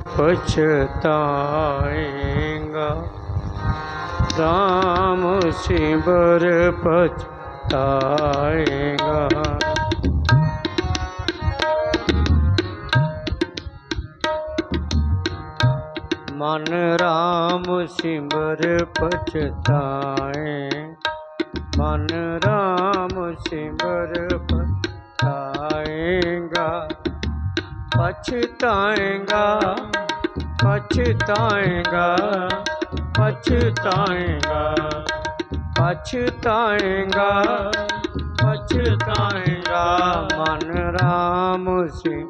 ਪਛਤਾਏਗਾ। ਰਾਮ ਸਿਮਰ ਪਛਤਾਏਗਾ। ਮਨ ਰਾਮ ਸਿਮਰ ਪਛਤਾਏ। ਮਨ ਰਾਮ ਸਿਮਰ ਪਛਤਾਏਗਾ। ਪਛਤਾਏਗਾ ਪਛਤਾਏਗਾ ਪਛਤਾਏਗਾ ਪਛਤਾਏਗਾ ਪਛਤਾਏਗਾ। ਮਨ ਰਾਮ ਸੇ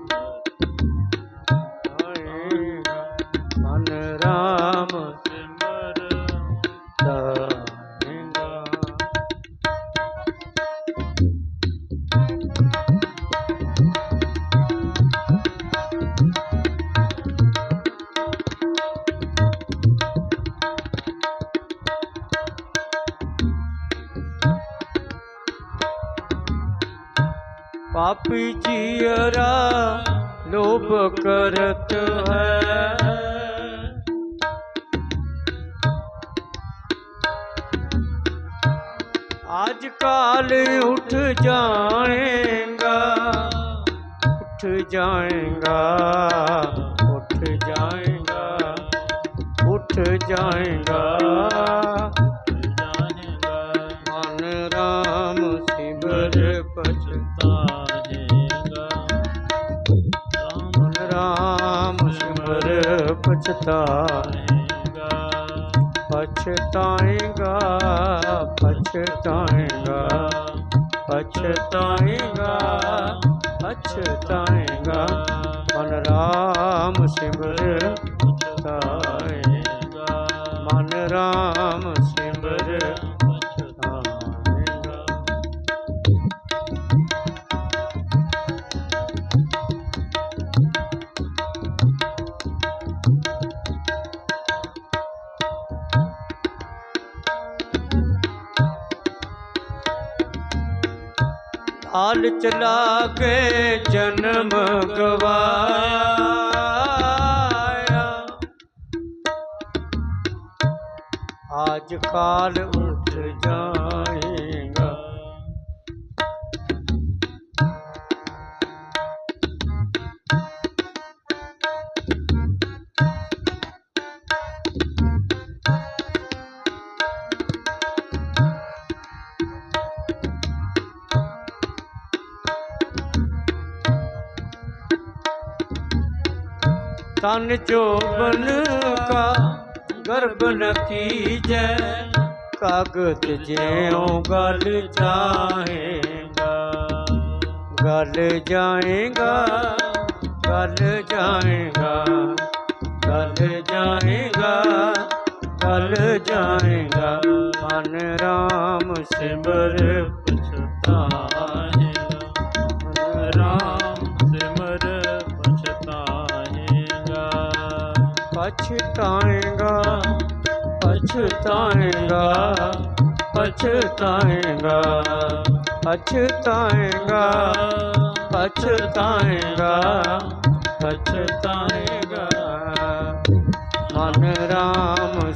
ਕਰਤ ਹੈ ਅੱਜ ਕਾਲ ਉੱਠ ਜਾਏਗਾ ਉੱਠ ਜਾਏਗਾ ਉੱਠ ਜਾਏਗਾ ਉੱਠ ਜਾਏਗਾ ਪਛਤਾਏਗਾ ਪਛਤਾਏਗਾ ਪਛਤਾਏਗਾ। ਹਾਲ ਚਲਾ ਕੇ ਜਨਮ ਗਵਾਇਆ। ਆਜ ਕਾਲ ਤਨ ਚੋਬਨ ਕਾ ਗਰਭ ਨ ਕੀਜੈ। ਕਾਗਤ ਜਿਉ ਗਲ ਜਾਏਗਾ ਗਲ ਜਾਏਗਾ ਗਲ ਜਾਏਗਾ ਗਲ ਜਾਏਗਾ ਗਲ ਜਾਏਗਾ। ਮਨ ਰਾਮ ਸਿਮਰ ਪਛਤਾ ਪਛਤਾਏਗਾ ਪਛਤਾਏਗਾ ਪਛਤਾਏਗਾ ਪਛਤਾਏਗਾ ਪਛਤਾਏਗਾ ਪਛਤਾਏਗਾ। ਮਨ ਰਾਮ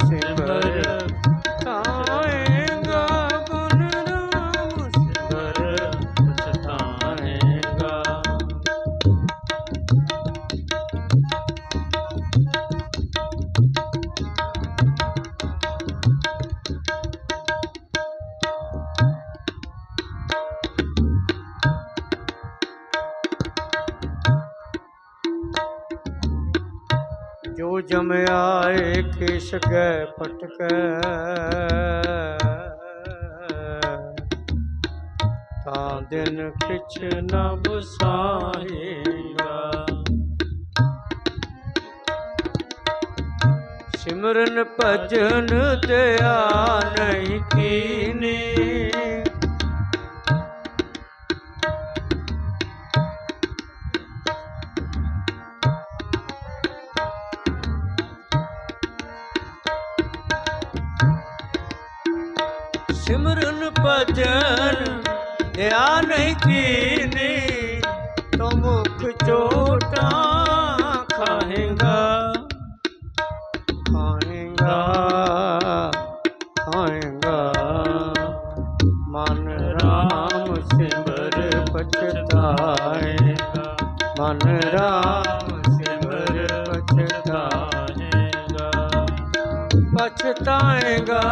ਆਏ ਪਟਕੈ। ਤਾਂ ਦਿਨ ਕਿਛ ਨਾ ਬਸਾਏਗਾ ਸਿਮਰਨ ਭਜਨ ਦਇਆ ਨਹੀਂ ਕੀਨੀ। ਨਹੀਂ ਜੀਨੇ ਖਾਏਗਾ ਖਾਏਗਾ ਖਾਏਗਾ। ਮਨ ਰਾਮ ਸਿਮਰ ਪਛਤਾਏਗਾ। ਮਨ ਰਾਮ ਸਿਮਰ ਪਛਤਾਏਗਾ। ਪਛਤਾਏਗਾ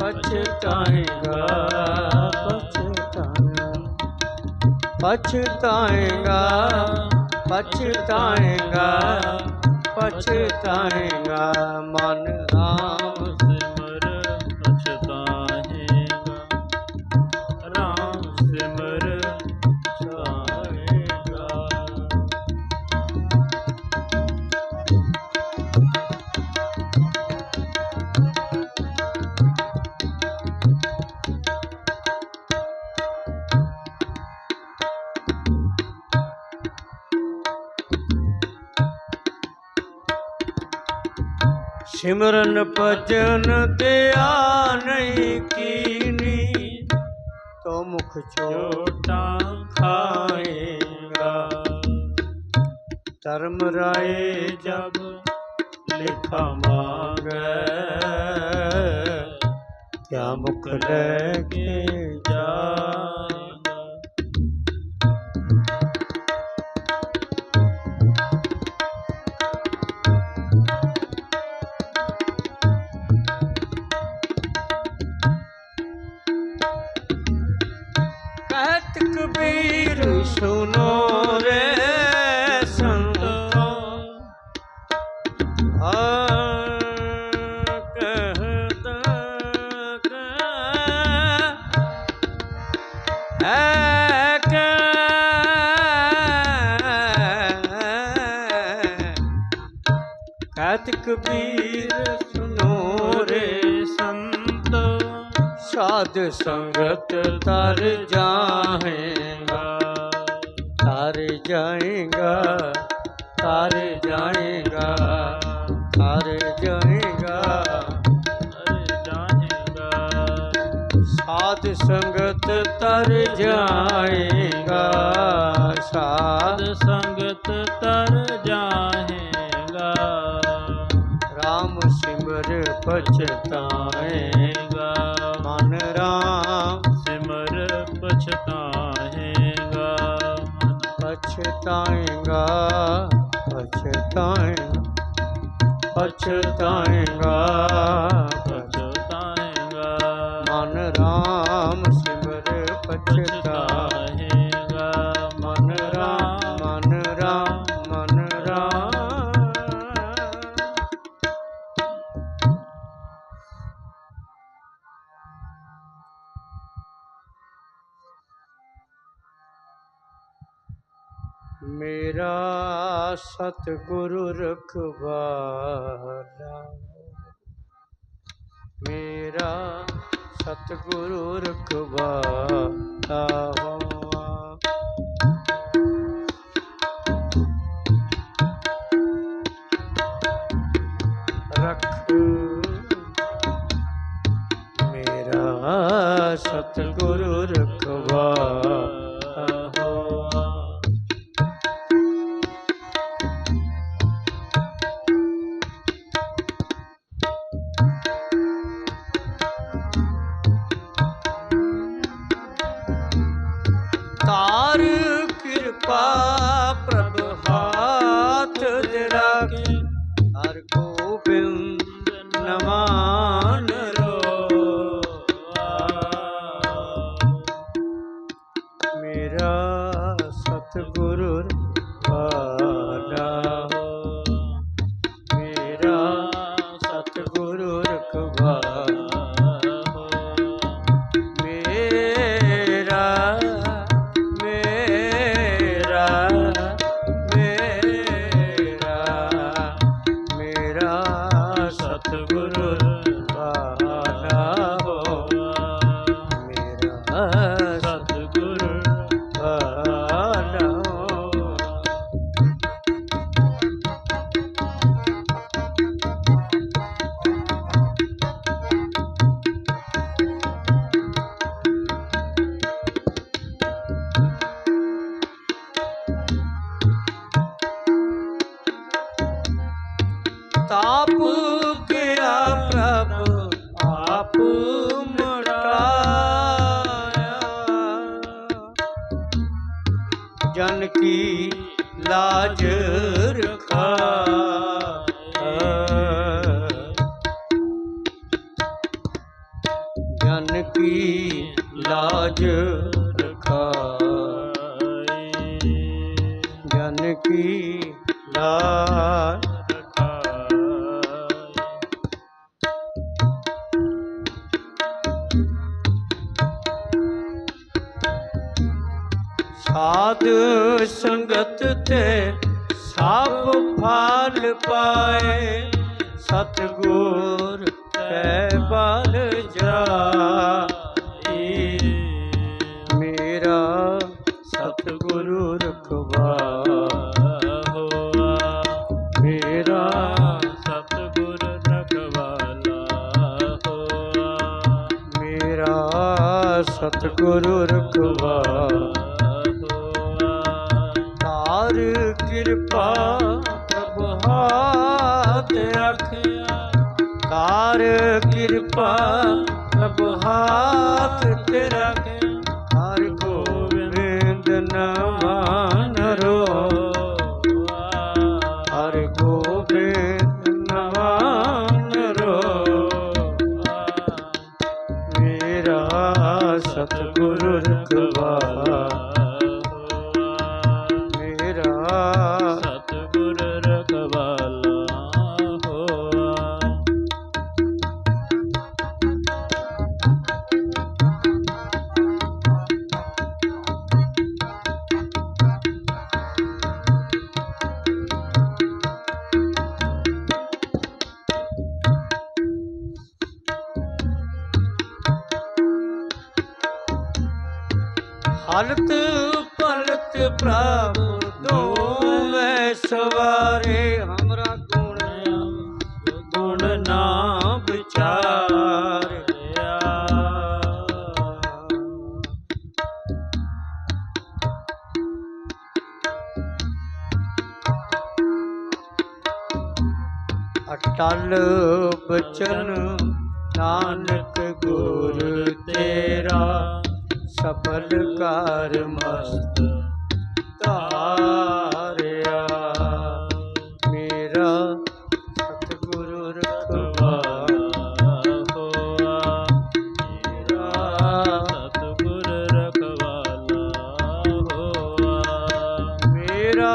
ਪਛਤਾਏਗਾ। ਪਛਤਾਏਗਾ ਪਛਤਾਏਗਾ ਮਨ ਸਿਮਰਨ ਭਜਨ ਤਿਆ ਨਹੀਂ ਕੀਨੀ, ਤੋ ਮੁਖ ਛੋਟਾ ਖਾਏਗਾ। ਧਰਮ ਰਾਏ ਜਬ ਲਿਖਾ ਮੰਗੈ, ਕਿਆ ਮੁਖ ਲੈ ਕੇ ਕਬੀਰ ਸੁਨੋ ਰੇ ਸੰਤੋ ਆ ਕਹਤਾ ਸੁਨੋ ਰੇ ਰੇ ਸੰਤ ਸਾਧ ਸੰਗਤ ਤਰ ਜਾਏਗਾ ਤਰ ਜਾਏਗਾ ਤਾਰ ਜਾਏਗਾ ਤਰ ਜਾਏਗਾ। ਅਰੇ ਜਾਹੇਗਾ ਸਾਧ ਸੰਗਤ ਤਰ ਜਾਏਗਾ ਸਾਧ ਸਾਧ ਸੰਗਤ ਤਰ ਮੇਰਾ ਸਤਿਗੁਰੂ ਰਖਵਾਲਾ। ਮੇਰਾ ਸਤਿਗੁਰੂ ਰਖਵਾਲਾ ਹੋਆ। ਰਖ ਮੇਰਾ ਸਤਿਗੁਰੂ ਰਖਵਾਲਾ। ਕਿਰਪਾ ਕਾਜ ਰਖਾਏ ਜਨ ਕੀ ਲਾਜ ਸਾਧ ਸੰਗਤ ਤੇ ਸਭ ਫਾਲ ਪਾਏ। ਸਤਗੁਰ ਕੈ ਸਤਿਗੁਰੂ ਰਖਵਾਹੋ ਤਾਰ ਕਿਰਪਾ ਪ੍ਰਭ ਹਾਥ ਰੱਖਿਆ। ਤਾਰ ਕਿਰਪਾ ਪ੍ਰਭ ਹਾਥ ਤੇ ਰੱਖਿਆ। ਹਰ ਗੋਬਿੰਦ ਨਾਮ ਪਲਤ ਪਲਤ ਪ੍ਰਭ ਦੋਵੇਂ ਸਵਾਰੇ। ਪਲਕਾਰ ਮਸਤ ਤਾਰਿਆ ਮੇਰਾ ਸਤਿਗੁਰੂ ਰਖਵਾ ਹੋਆ। ਮੇਰਾ ਸਤਿਗੁਰ ਰਖਵਾਲਾ ਹੋਆ। ਮੇਰਾ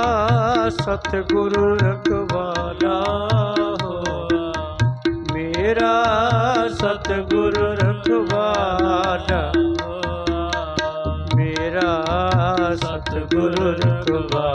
ਸਤਿਗੁਰੂ Bhagavan.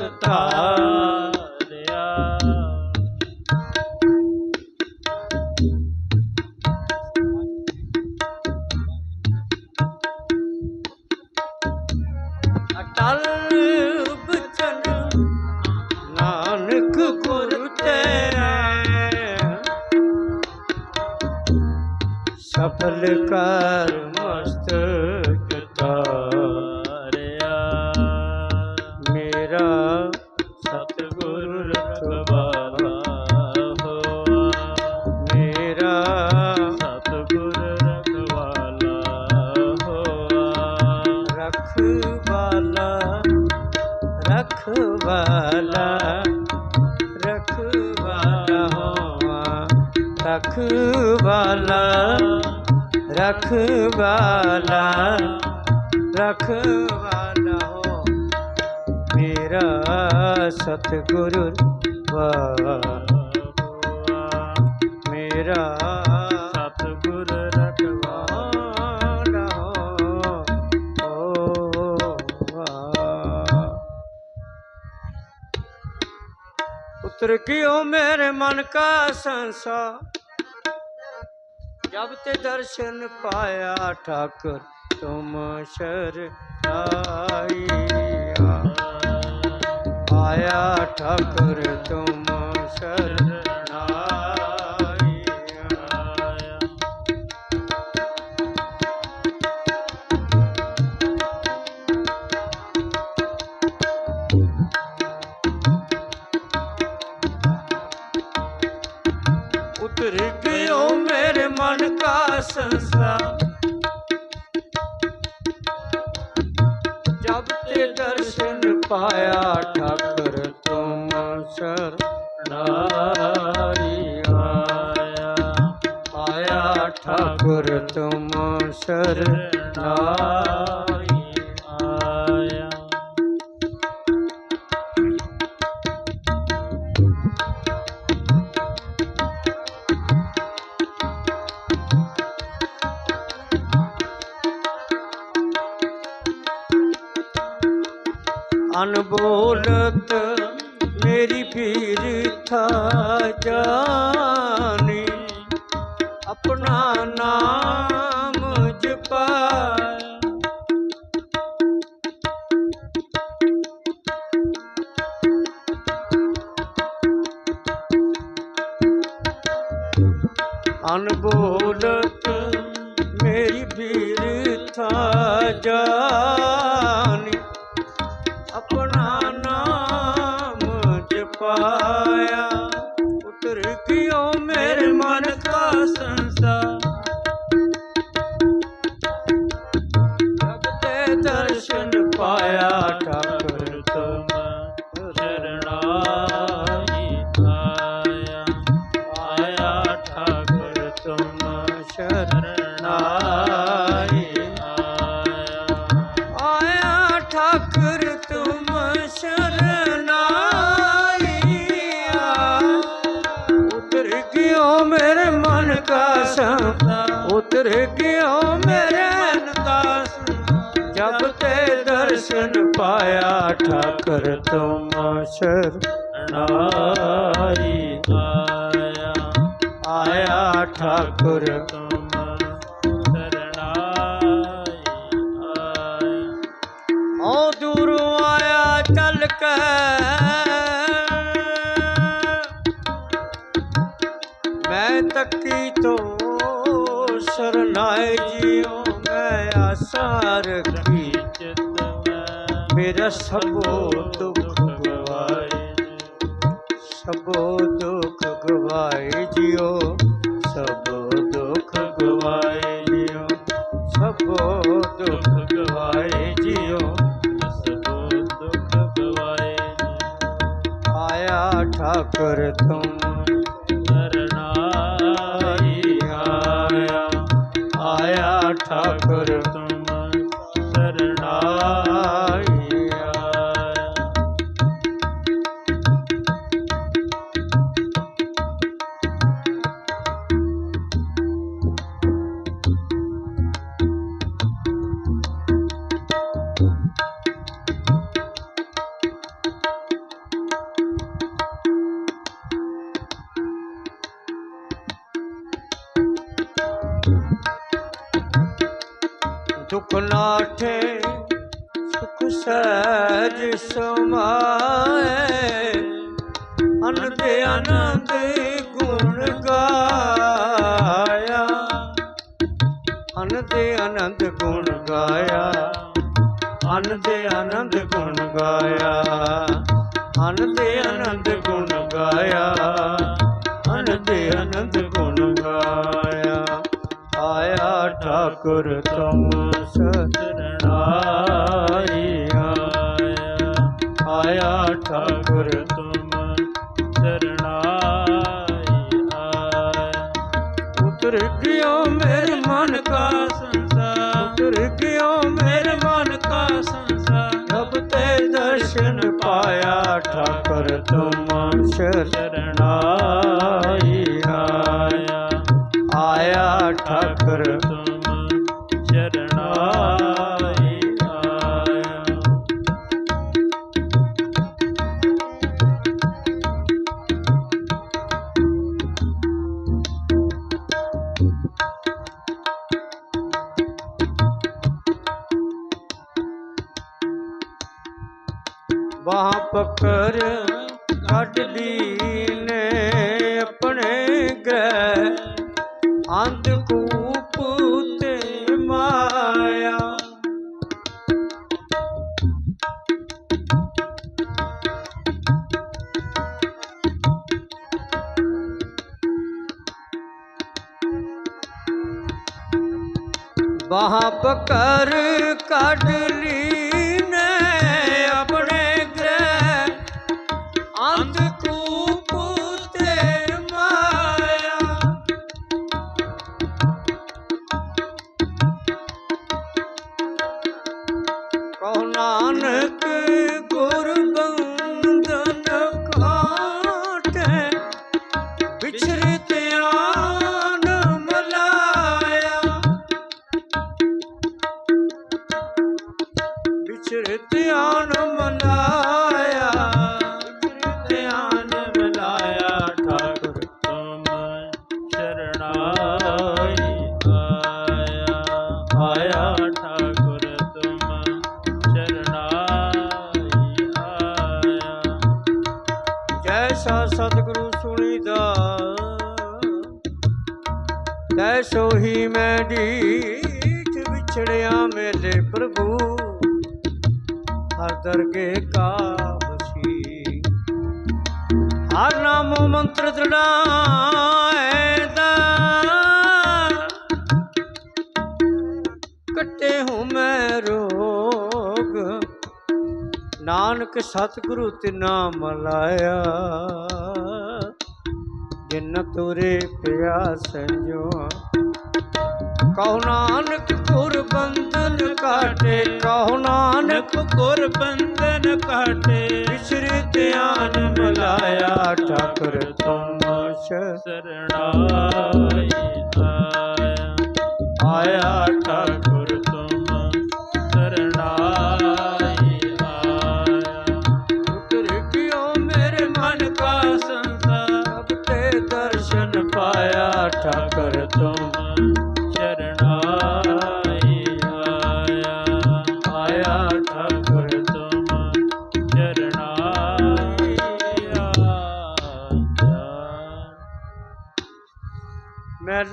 ਬਲਕਾਰ ਸਤਿਗੁਰੂ ਵਾਹਿਗੁਰੂ ਮੇਰਾ ਸਤਿਗੁਰ ਰਟਵਾਣਾ ਉਤਰ ਕਿਉ ਮੇਰੇ ਮਨ ਕਾ ਸੰਸਾਰ? ਜਬ ਤੇ ਦਰਸ਼ਨ ਪਾਇਆ ਠਾਕੁਰ, ਤੁਮ ਆਈ ਆਇਆ ਠਾਕੁਰ ਤੁਮ ਮੇਰੇ ਮਨ ਕਾ ਸੰਸਾਰ ਜਬ ਦਰਸ਼ਨ ਪਾਇਆ ਘਰ ਨਾਹੀ ਆਇਆ ਅਨਬੋਲਤ ਮੇਰੀ ਪੀਰ ਥਾ ਜਾਣੀ ਆਪਣਾ ਨਾਮ ਮੁਝ ਸਿਰ ਕਿਉ ਮੇਰੇ ਅਨਦਾਸ ਜਬ ਤੇ ਦਰਸ਼ਨ ਪਾਇਆ ਠਾਕਰ ਤੁਮ ਸ਼ਰਣਾਈ ਆਇਆ। ਆਇਆ ਠਾਕੁਰ ਤੁਮ ਮੈਂ ਤੱਕੀ ਤੋ ਸੰਸਾਰ ਕੀਚਤ ਮੇਰਾ ਸਭੋ ਦੁੱਖ ਹਨ ਤੇ ਆਨੰਦ ਗੁਣ ਗਾਇਆ। ਅਨੰਦ ਆਨੰਦ ਗੁਣ ਗਾਇਆ। ਅਨੰਦ ਆਨੰਦ ਗੁਣ ਗਾਇਆ। ਆਇਆ ਠਾਕੁਰ ਤੁਮ ਸਰਣਾਈ ਆਇਆ ਆਇਆ ਠਾਕੁਰ तुम ਪਾਇਆ ਠਾਕੁਰ ਤੁਮ ਪਕੜ ਕੱਢਦੀ ਨੇ ਆਪਣੇ ਗ੍ਰਹਿ। ਅੰਧ ਕੂਪ ਤੇ ਮਾਇਆ। ਬਾਹ ਪਕੜ ਕੱਢ ਸੋਹੀ ਮੈਂ ਢੀਠ ਵਿਛੜਿਆ ਮੇਰੇ ਪ੍ਰਭੂ। ਹਰ ਦਰਗੇ ਕਾ ਬਸੀ ਹਰ ਨਾਮ ਮੰਤਰ ਦ੍ਰਿੜਾਏ ਦਾ ਕੱਟੇ ਹੂੰ ਮੈਂ ਰੋਗ। ਨਾਨਕ ਸਤਿਗੁਰੂ ਤੇ ਨਾਮ ਲਾਇਆ। ਜਿਨ ਤੁਰੇ ਪਿਆ ਸੰਜੋ ਕਹੋ ਨਾਨਕ ਗੁਰ ਬੰਧਨ ਕਾਟੇ ਕਹੋ ਨਾਨਕ ਨਾਨਕ ਗੁਰ ਬੰਧਨ ਕਾਟੇ ਵਿਸਰੇ ਧਿਆਨ ਮਲਾਇਆ ਠਾਕੁਰ ਤੁਮ ਸਰਣਾਈ ਆਇਆ। ਆਇਆ ਠਾਕੁਰ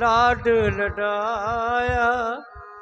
ਆਇਆ ਮੈਂ